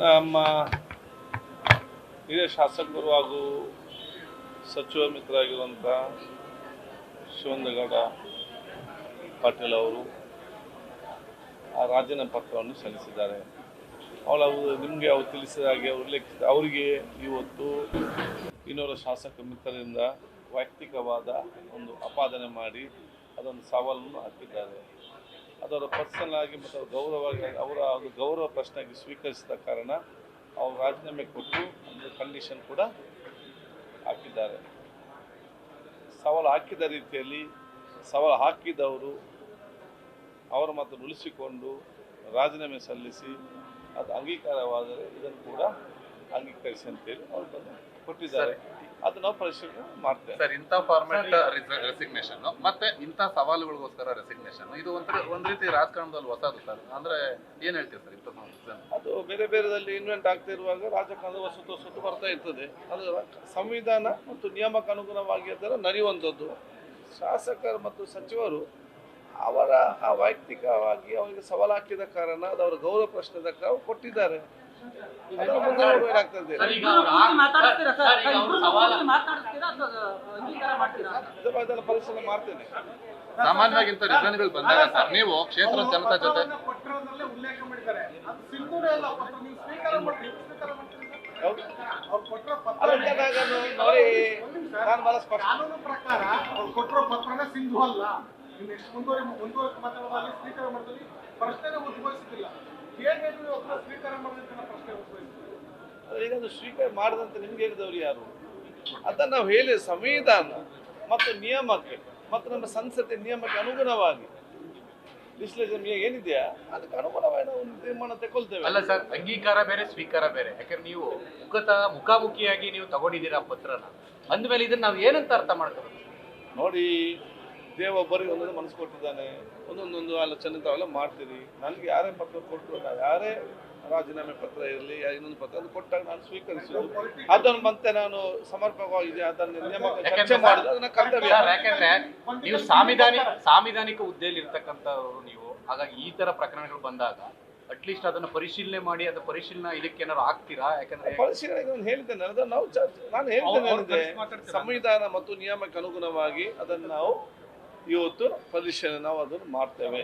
ನಮ್ಮ ಹಿರಿಯ ಶಾಸಕರು ಹಾಗೂ ಸಚಿವ ಮಿತ್ರರಾಗಿರುವಂಥ ಶಿವಂದಗೌಡ ಪಾಟೀಲ್ ಅವರು ಆ ರಾಜೀನಾಮೆ ಪತ್ರವನ್ನು ಸಲ್ಲಿಸಿದ್ದಾರೆ. ಅವಳು ನಿಮಗೆ ಅವ್ರು ತಿಳಿಸಿದ ಹಾಗೆ ಉಲ್ಲೇಖಿಸಿದ ಅವರಿಗೆ ಇವತ್ತು ಇನ್ನೂರ ಶಾಸಕ ಮಿತ್ರರಿಂದ ವೈಯಕ್ತಿಕವಾದ ಒಂದು ಅಪಾದನೆ ಮಾಡಿ ಅದೊಂದು ಸವಾಲನ್ನು ಹಾಕಿದ್ದಾರೆ. ಅದರ ಪರ್ಸನಲ್ ಆಗಿ ಮತ್ತು ಅವ್ರ ಗೌರವವಾಗಿ, ಅವರ ಒಂದು ಗೌರವ ಪ್ರಶ್ನೆಗೆ ಸ್ವೀಕರಿಸಿದ ಕಾರಣ ಅವರು ರಾಜೀನಾಮೆ ಕೊಟ್ಟು ಒಂದು ಕಂಡೀಷನ್ ಕೂಡ ಹಾಕಿದ್ದಾರೆ. ಸವಾಲು ಹಾಕಿದ ರೀತಿಯಲ್ಲಿ ಸವಾಲು ಹಾಕಿದವರು ಅವರ ಮಾತನ್ನು ಉಳಿಸಿಕೊಂಡು ರಾಜೀನಾಮೆ ಸಲ್ಲಿಸಿ, ಅದು ಅಂಗೀಕಾರವಾದರೆ ಇದನ್ನು ಕೂಡ ಅಂಗೀಕರಿಸಿ ಅಂತೇಳಿ ಅವ್ರು ಬಂದು ಕೊಟ್ಟಿದ್ದಾರೆ ಅದು ನಾವು ಪರಿಶೀಲನೆ ಮಾಡ್ತೇವೆ. ಸರ್ ಇಂಥ ಫಾರ್ಮೆಟ್ ರೆಸಿಗ್ನೇಷನ್ ಮತ್ತೆ ಇಂಥ ಸವಾಲುಗಳಿಗೋಸ್ಕರ ರೆಸಿಗ್ನೇಷನ್ ಇದು ಒಂಥರ ಒಂದ್ ರೀತಿ ರಾಜಕಾರಣದಲ್ಲಿ ಹೊಸದು ಸರ್. ಅಂದ್ರೆ ಏನ್ ಹೇಳ್ತೀವಿ ಸರ್ ಇಂಥ ಅದು ಬೇರೆ ಬೇರೆದಲ್ಲಿ ಇನ್ವೆಂಟ್ ಆಗ್ತಿರುವಾಗ ರಾಜಕಾರಣದ ಹೊಸತು ಹೊಸತು ಬರ್ತಾ ಇರ್ತದೆ. ಅದು ಸಂವಿಧಾನ ಮತ್ತು ನಿಯಮಕ್ಕೆ ಅನುಗುಣವಾಗಿ ಅದರ ನಡೆಯುವಂಥದ್ದು. ಶಾಸಕರು ಮತ್ತು ಸಚಿವರು ಅವರ ಆ ವೈಯಕ್ತಿಕವಾಗಿ ಅವರಿಗೆ ಸವಾಲು ಹಾಕಿದ ಕಾರಣ ಅದು ಅವರ ಗೌರವ ಪ್ರಶ್ನೆದ ಕೊಟ್ಟಿದ್ದಾರೆ. ಪರಿಶೀಲನೆ ಮಾಡ್ತೇನೆ. ಸಾಮಾನ್ಯವಾಗಿ ಇಂಥ ರಿಸನ್ಗಳು ಬಂದಾಗ ಸರ್ ನೀವು ಕ್ಷೇತ್ರ ಜನತಾ ಜೊತೆ ಪತ್ರವನ್ನ ಉಲ್ಲೇಖ ಮಾಡಿದ್ದಾರೆ. ಅದು ಸಿಂಧೂರೇ ಅಲ್ಲ ಪತ್ರ ನೀವು ಸ್ವೀಕಾರ ಮಾಡ್ತೀರಿ ಸ್ವೀಕಾರ ಹೌದು. ಅವ್ರು ಕೊಟ್ಟಿರೋ ಪತ್ರ ಅದಕ್ಕೆ ನೋಡಿ ನಾನು ಬಹಳ ಸ್ಪಷ್ಟ ಕಾನೂನು ಪ್ರಕಾರ ಅವ್ರು ಕೊಟ್ಟಿರೋ ಪತ್ರನೇ ಸಿಂಧು ಅಲ್ಲ. ಮುಂದುವರಿ ಮುಂದುವರೆದು ಮಾತಾಡೋದಲ್ಲಿ ಸ್ವೀಕಾರ ಮಾಡೋದಲ್ಲಿ ಪ್ರಶ್ನೆ ಉದ್ಭವಿಸುತ್ತಿಲ್ಲ. ಈಗ ಅದು ಸ್ವೀಕಾರ ಮಾಡದಂತ ನಿಮ್ಗೆ ಹೇಳಿದವ್ರು ಯಾರು? ಅದನ್ನು ನಾವು ಹೇಳಿ ಸಂವಿಧಾನ ಮತ್ತು ನಿಯಮಕ್ಕೆ ಮತ್ತು ನಮ್ಮ ಸಂಸತ್ತಿನ ನಿಯಮಕ್ಕೆ ಅನುಗುಣವಾಗಿ ವಿಶ್ಲೇಷಣೆ ಏನಿದೆಯಾ? ಅದಕ್ಕೆ ಅನುಗುಣವಾಗಿ ನಾವು ಒಂದು ತೀರ್ಮಾನ ತಗೊಳ್ತೇವೆ ಅಲ್ಲ ಸರ್ ಅಂಗೀಕಾರ ಬೇರೆ ಸ್ವೀಕಾರ ಬೇರೆ. ಯಾಕಂದ್ರೆ ನೀವು ಮುಖತ ಮುಖಾಮುಖಿಯಾಗಿ ನೀವು ತಗೊಂಡಿದ್ದೀರಾ ಪತ್ರನ. ಅಂದಮೇಲೆ ಇದನ್ನ ನಾವು ಏನಂತ ಅರ್ಥ ಮಾಡ್ಕೋಬೇಕು? ನೋಡಿ ದೇವೊಬ್ಬರಿಗೆ ಒಂದೊಂದು ಮನಸ್ಸು ಕೊಟ್ಟಿದ್ದಾನೆ ಒಂದೊಂದೊಂದು ಆಲೋಚನೆ ತಾವೆಲ್ಲ ಮಾಡ್ತೀರಿ. ನನಗೆ ಯಾರೇ ಪತ್ರ ಕೊಟ್ಟರು ನಾನು ಯಾರೇ ರಾಜೀನಾಮೆ ಪತ್ರ ಇರಲಿ ಇನ್ನೊಂದು ಪತ್ರ ಅದು ಕೊಟ್ಟಾಗ ನಾನು ಸ್ವೀಕರಿಸೋದು ಅದನ್ನು ಮತ್ತೆ ನಾನು ಸಮರ್ಪಕವಾಗಿದೆ ಅದನ್ನು ನಿಯಮಕ್ಕೆ ಚರ್ಚೆ ಅದನ್ನ ಕರ್ತವ್ಯ. ಯಾಕಂದ್ರೆ ನೀವು ಸಾಂವಿಧಾನಿಕ ಸಾಂವಿಧಾನಿಕ ಹುದ್ದೆಯಲ್ಲಿ ಇರ್ತಕ್ಕಂಥವ್ರು ನೀವು ಹಾಗಾಗಿ ಈ ತರ ಪ್ರಕರಣಗಳು ಬಂದಾಗ ಅಟ್ಲೀಸ್ಟ್ ಅದನ್ನ ಪರಿಶೀಲನೆ ಮಾಡಿ ಅದು ಪರಿಶೀಲನೆ ಇದಕ್ಕೆ ಏನಾದ್ರು ಆಗ್ತೀರಾ? ಯಾಕಂದ್ರೆ ಪರಿಶೀಲನೆ ನಾನು ಅದನ್ನು ನಾವು ನಾನು ಹೇಳ್ತೇನೆ? ಸಂವಿಧಾನ ಮತ್ತು ನಿಯಮಕ್ಕೆ ಅನುಗುಣವಾಗಿ ಅದನ್ನು ನಾವು ಇವತ್ತು ಪರಿಶೀಲನೆ ನಾವು ಅದನ್ನು ಮಾಡ್ತೇವೆ.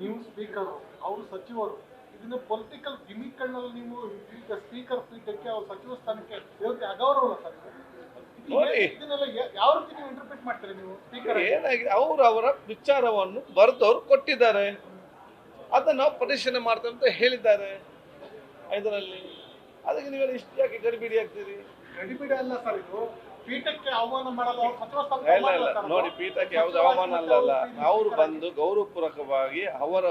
ನೀವು ಸ್ಪೀಕರ್ ಅವರು ಸಚಿವರು ಇದನ್ನ ಪೊಲಿಟಿಕಲ್ ಗಿಮಿಕ್ಗಳಲ್ಲಿ ನೀವು ಈಗ ಸ್ಪೀಕರ್ ಪೀಠಕ್ಕೆ ಅವ್ರ ಸಚಿವ ಸ್ಥಾನಕ್ಕೆ ಇವತ್ತು ಅಗೌರವ ಸರ್. ನೋಡಿ. ಇದನ್ನೆಲ್ಲ ಯಾವ ರೀತಿ ನೀವು ಇಂಟರ್ಪ್ರಿಟ್ ಮಾಡ್ತೀರಾ ನೀವು ಸ್ಪೀಕರ್ ಏನಾಗಿದೆ ಅವರು ಅವರ ವಿಚಾರವನ್ನು ಬರೆದವರು ಕೊಟ್ಟಿದ್ದಾರೆ. ಅದನ್ನು ನಾವು ಪರಿಶೀಲನೆ ಮಾಡ್ತೇವೆ ಅಂತ ಹೇಳಿದ್ದಾರೆ. ಇದರಲ್ಲಿ ಅದಕ್ಕೆ ನೀವೆಲ್ಲ ಇಷ್ಟು ಯಾಕೆ ಗಡಿಬಿಡಿ ಆಗ್ತೀರಿ ಗಡಿಬಿಡಿ ಅಲ್ಲ ಸರ್ ಇದು. ಪೀಠಕ್ಕೆ ಆಹ್ವಾನ ಮಾಡಲ್ಲ ಇಲ್ಲ ಇಲ್ಲ. ನೋಡಿ ಪೀಠಕ್ಕೆ ಯಾವ್ದು ಅವಮಾನ ಅಲ್ಲ ಅಲ್ಲ ಅವರು ಬಂದು ಗೌರವಪೂರ್ವಕವಾಗಿ ಅವರ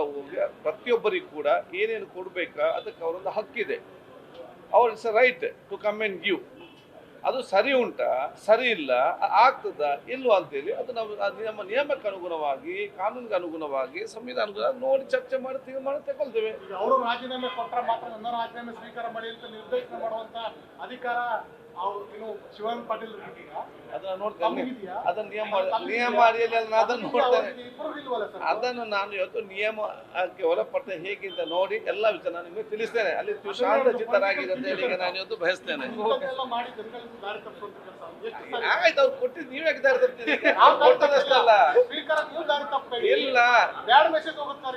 ಪ್ರತಿಯೊಬ್ಬರಿಗೂ ಕೂಡ ಏನೇನು ಕೊಡ್ಬೇಕಾ ಅದಕ್ಕೆ ಅವರೊಂದು ಹಕ್ಕಿದೆ. ಅವ್ರ it's right to come and give ಅದು ಸರಿ ಉಂಟಾ? ಸರಿ ಇಲ್ಲ ಆಗ್ತದ? ಇಲ್ವ ಅಂತೇಳಿ ಅದು ನಾವು ನಮ್ಮ ನಿಯಮಕ್ಕೆ ಅನುಗುಣವಾಗಿ ಕಾನೂನಿಗೆ ಅನುಗುಣವಾಗಿ ಸಂವಿಧಾನ ನೋಡಿ ಚರ್ಚೆ ಮಾಡಿ ತೀರ್ಮಾನ ತಗೊಳ್ತೇವೆ ಅವರು ರಾಜೀನಾಮೆ ಕೊಟ್ಟರೆ ಮಾತ್ರ ನನ್ನ ರಾಜೀನಾಮೆ ಸ್ವೀಕಾರ ಮಾಡಿ ಅಂತ ನಿರ್ದೇಶನ ಮಾಡುವಂತ ಅಧಿಕಾರ ಶಿವನ್ ಪಾಟೀಲ್ ಅದನ್ನ ನೋಡ್ತೇನೆ? ಅದನ್ನ ನಿಯಮ? ನಿಯಮ ಅಡಿಯಲ್ಲಿ ಅದನ್ನು? ನೋಡ್ತೇನೆ. ಅದನ್ನು ನಾನು ಇವತ್ತು ನಿಯಮಕ್ಕೆ ಒಳಪಟ್ಟ ಹೇಗೆ ಅಂತ ನೋಡಿ ಎಲ್ಲ ವಿಚಾರ ನಾನು ನಿಮಗೆ ತಿಳಿಸ್ತೇನೆ. ಅಲ್ಲಿ ಶಾಂತ ಚಿತ್ತರಾಗಿದೆ ಅಂತ ಹೇಳಿ ನಾನು ಇವತ್ತು ಬಯಸ್ತೇನೆ. ಆಯ್ತು ಅವ್ರು ಕೊಟ್ಟಿದ್ದು ನೀವು ದಾರಿ ಕೊಟ್ಟದಷ್ಟಲ್ಲ. ಇಲ್ಲ.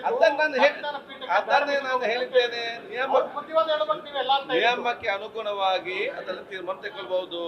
ಅದನ್ನ ನಾನು ಹೇಳಿ ಸಂವಿಧಾನ ಪೀಠಕ್ಕೆ ಅದನ್ನೇ bad ನಾನು message ಹೇಳಿದ್ದೇನೆ. ನಿಯಮ ಅವ್ರು ಬುದ್ಧಿವಾದ ಹೇಳ್ಬೇಕು ನೀವೆಲ್ಲ ಅಂತ ಹೇಳಿದ್ದು. ನಿಯಮಕ್ಕೆ ಅನುಗುಣವಾಗಿ ಅದನ್ನು ತೀರ್ಮಾನ ತಗೊಳ್ಬಹುದು